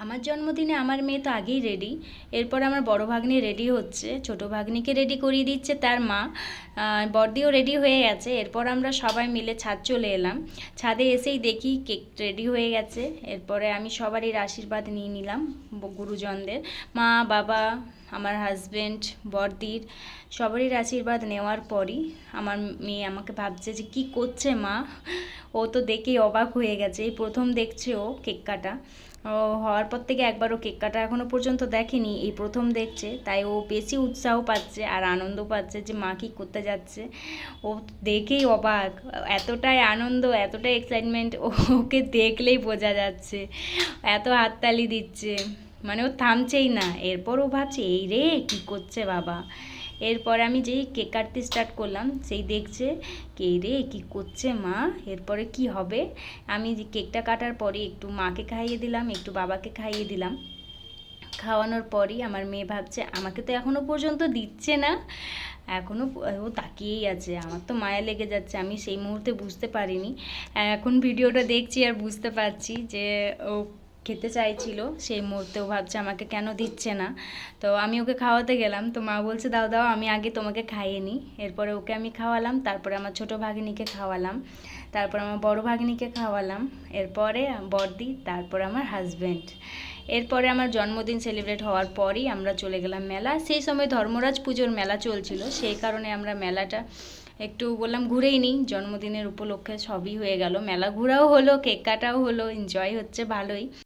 আমার জন্মদিনে আমার মেয়ে তো আগেই রেডি এরপর আমার বড় ভাগ্নি রেডি হচ্ছে। ছোট ভাগ্নিকে রেডি করিয়ে দিচ্ছে তার মা। আহ, বড়দিও রেডি হয়ে গেছে। এরপর আমরা সবাই মিলে ছাদ চলে এলাম। ছাদে এসেই দেখি কেক রেডি হয়ে গেছে। এরপরে আমি সবারই আশীর্বাদ নিয়ে নিলাম গুরুজনদের। মা বাবা আমার হাজবেন্ড বড়দির সবারই আশীর্বাদ নেওয়ার পরই আমার মেয়ে আমাকে ভাবছে যে কি করছে মা? ও তো দেখেই অবাক হয়ে গেছে। এই প্রথম দেখছে ও কেক কাটা। হওয়ার পর থেকে একবারও কেক কাটা এখনও পর্যন্ত দেখেনি। এই প্রথম দেখছে, তাই ও বেশি উৎসাহ পাচ্ছে আর আনন্দ পাচ্ছে যে মা কি করতে যাচ্ছে। ও দেখেই অবাক, এতটাই আনন্দ, এতটাই এক্সাইটমেন্ট ওকে দেখলেই বোঝা যাচ্ছে। এত হাততালি দিচ্ছে মানে ও থামছেই না। এরপর ও ভাবছে, এই রে, কি করছে বাবা? এরপর আমি যেই কেক কাটতে স্টার্ট করলাম, সেই দেখছে, কে রে, কি করছে মা? এরপরে কি হবে? আমি যে কেকটা কাটার পরে একটু মাকে খাইয়ে দিলাম, একটু বাবাকে খাইয়ে দিলাম। খাওয়ানোর পরই আমার মেয়ে ভাবছে, আমাকে তো এখনও পর্যন্ত দিচ্ছে না। এখনও ও তাকিয়েই আছে, আমার তো মায়া লেগে যাচ্ছে, আমি সেই মুহূর্তে বুঝতে পারিনি। এখন ভিডিওটা দেখছি আর বুঝতে পারছি যে ও খেতে চাইছিল, সেই মুহূর্তে ও ভাবছে আমাকে কেন দিচ্ছে না। তো আমি ওকে খাওয়াতে গেলাম, তো মা বলছে, দাও দাও, আমি আগে তোমাকে খাইয়ে নিই। এরপরে ওকে আমি খাওয়ালাম, তারপরে আমার ছোট ভাগিনীকে খাওয়ালাম, তারপর আমার বড় ভাগিনীকে খাওয়ালাম, এরপরে বড়দি, তারপর আমার হাজব্যান্ড এরপরে আমার জন্মদিন সেলিব্রেট হওয়ার পরই আমরা চলে গেলাম মেলা। সেই সময় ধর্মরাজ পুজোর মেলা চলছিল, সেই কারণে আমরা মেলাটা একটু বললাম ঘুরেই নিই। জন্মদিনের উপলক্ষে সবই হয়ে গেল, মেলা ঘোরাও হলো, কেক কাটাও হলো এনজয় হচ্ছে, ভালোই।